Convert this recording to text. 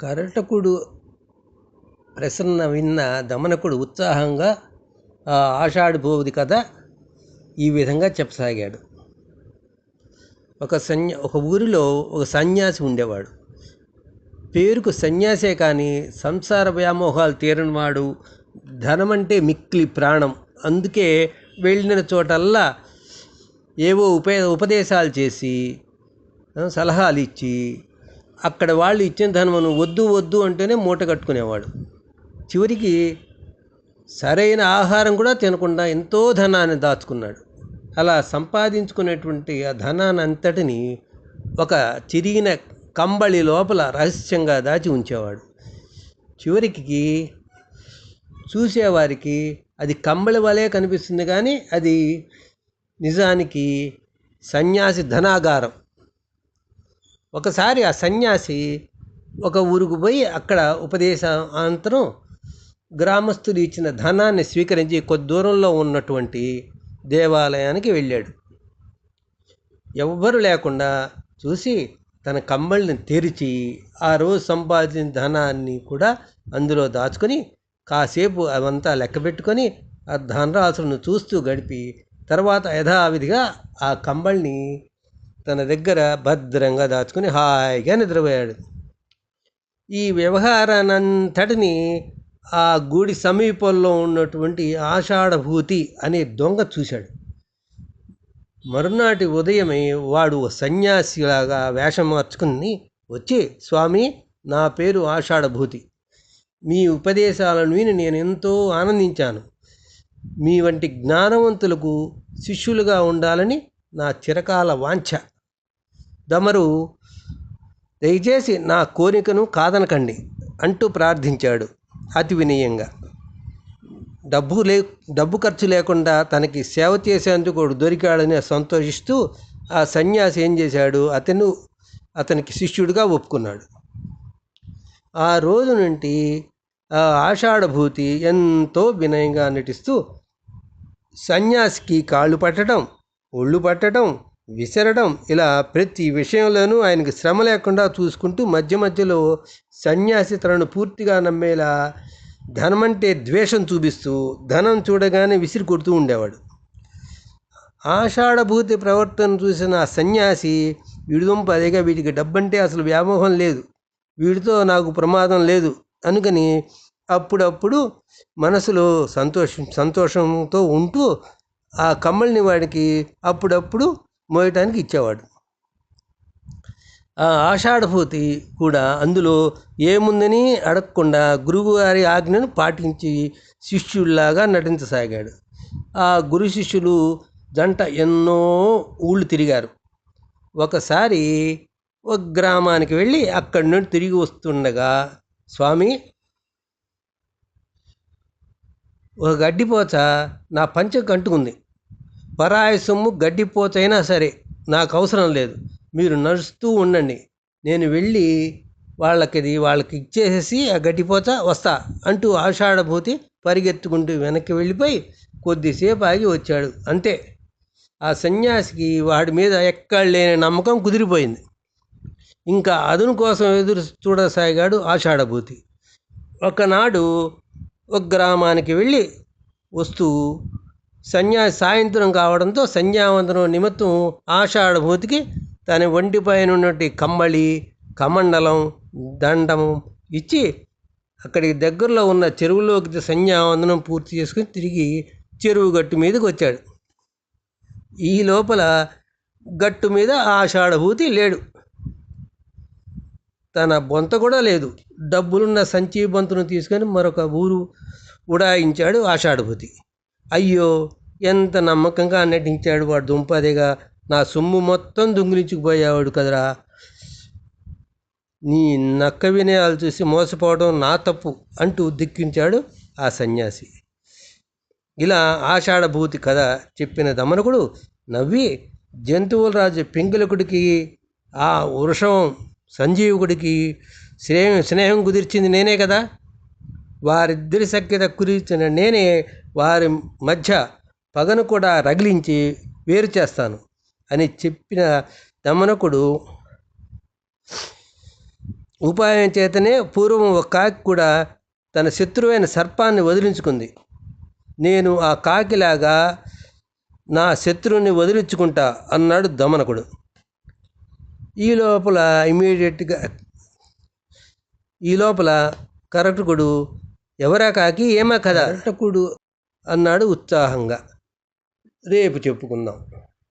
కరటకుడు ప్రసన్న విన్న దమనకుడు ఉత్సాహంగా ఆ కథ ఈ విధంగా చెప్పసాగాడు. ఒక సన్య ఒక ఊరిలో ఒక సన్యాసి ఉండేవాడు. పేరుకు సన్యాసే కానీ సంసార వ్యామోహాలు తీరనివాడు ధనమంటే మిక్కిలి ప్రాణం. అందుకే వెళ్ళిన చోటల్లా ఏవో ఉప ఉపదేశాలు చేసి సలహాలు ఇచ్చి అక్కడ వాళ్ళు ఇచ్చిన ధనమును వద్దు వద్దు అంటేనే మూట కట్టుకునేవాడు. చివరికి సరైన ఆహారం కూడా తినకుండా ఎంతో ధనాన్ని దాచుకున్నాడు. అలా సంపాదించుకునేటువంటి ఆ ధనాన్ని అంతటిని ఒక చిరిగిన కంబళి లోపల రహస్యంగా దాచి ఉంచేవాడు. చివరికి చూసేవారికి అది కంబళి వలె కనిపిస్తుంది కానీ అది నిజానికి సన్యాసి ధనాగారం. ఒకసారి ఆ సన్యాసి ఒక ఊరుకు పోయి అక్కడ ఉపదేశాంతరం గ్రామస్తులు ఇచ్చిన ధనాన్ని స్వీకరించి కొద్ది దూరంలో ఉన్నటువంటి దేవాలయానికి వెళ్ళాడు. ఎవ్వరు లేకుండా చూసి తన కమ్మల్ని తెరిచి ఆ రోజు సంపాదించిన ధనాన్ని కూడా అందులో దాచుకొని కాసేపు అవంతా లెక్క పెట్టుకొని ఆ ధనరాశులను చూస్తూ గడిపి తర్వాత యథావిధిగా ఆ కంబల్ని తన దగ్గర భద్రంగా దాచుకుని హాయిగా నిద్రపోయాడు. ఈ వ్యవహారానంతటిని ఆ గుడి సమీపంలో ఉన్నటువంటి ఆషాఢభూతి అనే దొంగ చూశాడు. మరునాటి ఉదయమే వాడు సన్యాసిలాగా వేషం మార్చుకుని వచ్చి స్వామి నా పేరు ఆషాఢభూతి. మీ ఉపదేశాలను విని నేను ఎంతో ఆనందించాను. మీ వంటి జ్ఞానవంతులకు శిష్యులుగా ఉండాలని నా చిరకాల వాంఛ. దమరు దయచేసి నా కోరికను కాదనకండి అంటూ ప్రార్థించాడు అతి వినయంగా. డబ్బు లే డబ్బు ఖర్చు లేకుండా తనకి సేవ చేసేందుకు దొరికాడని సంతోషిస్తూ ఆ సన్యాసి ఏం చేశాడు? అతను అతనికి శిష్యుడిగా ఒప్పుకున్నాడు. ఆ రోజు నుండి ఆషాఢభూతి ఎంతో వినయంగా నటిస్తూ సన్యాసికి కాళ్ళు పట్టడం ఒళ్ళు పట్టడం విసరడం ఇలా ప్రతి విషయంలోనూ ఆయనకి శ్రమ లేకుండా చూసుకుంటూ మధ్య మధ్యలో సన్యాసి తనను పూర్తిగా నమ్మేలా ధనమంటే ద్వేషం చూపిస్తూ ధనం చూడగానే విసిరి కొడుతూ ఉండేవాడు. ఆషాఢభూతి ప్రవర్తన చూసిన ఆ సన్యాసి విడుదొంప అదేగా వీటికి డబ్బంటే అసలు వ్యామోహం లేదు. వీడితో నాకు ప్రమాదం లేదు అనుకని అప్పుడప్పుడు మనసులో సంతోషం సంతోషంతో ఉంటూ ఆ కమ్మల్ని వాడికి అప్పుడప్పుడు మోయటానికి ఇచ్చేవాడు. ఆ ఆషాఢభూతి కూడా అందులో ఏముందని అడగకుండా గురువుగారి ఆజ్ఞను పాటించి శిష్యుల్లాగా నటించసాగాడు. ఆ గురు శిష్యులు జంట ఎన్నో ఊళ్ళు తిరిగారు. ఒకసారి ఒక గ్రామానికి వెళ్ళి అక్కడి నుండి తిరిగి వస్తుండగా స్వామి ఒక గడ్డిపోచ నా పంచ కంటుకుంది. పరాయి సొమ్ము గడ్డిపోచైనా సరే నాకు అవసరం లేదు. మీరు నడుస్తూ ఉండండి. నేను వెళ్ళి వాళ్ళకి వాళ్ళకి ఇచ్చేసేసి ఆ గడ్డిపోత వస్తా అంటూ ఆషాఢభూతి పరిగెత్తుకుంటూ వెనక్కి వెళ్ళిపోయి కొద్దిసేపు ఆగి వచ్చాడు. అంతే. ఆ సన్యాసికి వాడి మీద ఎక్కడ లేని నమ్మకం కుదిరిపోయింది. ఇంకా అదును కోసం ఎదురు చూడసాగాడు ఆషాఢభూతి. ఒకనాడు ఒక గ్రామానికి వెళ్ళి వస్తూ సన్యాసి సాయంత్రం కావడంతో సంధ్యావందనం నిమిత్తం ఆషాఢభూతికి తన ఒంటిపైన ఉన్నటువంటి కమ్మళి కమండలం దండం ఇచ్చి అక్కడికి దగ్గరలో ఉన్న చెరువులోకి సంధ్యావందనం పూర్తి చేసుకుని తిరిగి చెరువు గట్టు మీదకి వచ్చాడు. ఈ లోపల గట్టు మీద ఆషాఢభూతి లేడు. తన బొంత కూడా లేదు. డబ్బులున్న సంచి బొంతను తీసుకొని మరొక ఊరు ఉడాయించాడు ఆషాఢభూతి. అయ్యో! ఎంత నమ్మకంగా నటించాడు వాడు దుంపదిగా నా సొమ్ము మొత్తం దొంగిలించుకుపోయేవాడు కదరా. నీ నక్క వినయాలు చూసి మోసపోవడం నా తప్పు అంటూ దిక్కించాడు ఆ సన్యాసి. ఇలా ఆషాఢభూతి కథ చెప్పిన దమనకుడు నవ్వి జంతువుల రాజు పింగళకుడికి ఆ వృషం సంజీవుడికి స్నేహం స్నేహం కుదిర్చింది నేనే కదా. వారిద్దరి సఖ్యత కుదిర్చిన నేనే వారి మధ్య పగను కూడా రగిలించి వేరు చేస్తాను అని చెప్పిన దమనకుడు ఉపాయం చేతనే పూర్వం ఒక కాకి కూడా తన శత్రువైన సర్పాన్ని వదిలించుకుంది. నేను ఆ కాకిలాగా నా శత్రువుని వదిలించుకుంటా అన్నాడు దమనకుడు. ఈ లోపల ఇమీడియట్గా ఈ లోపల కరటకుడు ఎవరా కాకి? ఏమా కదా కరటకుడు అన్నాడు ఉత్సాహంగా. రేపు చెప్పుకుందాం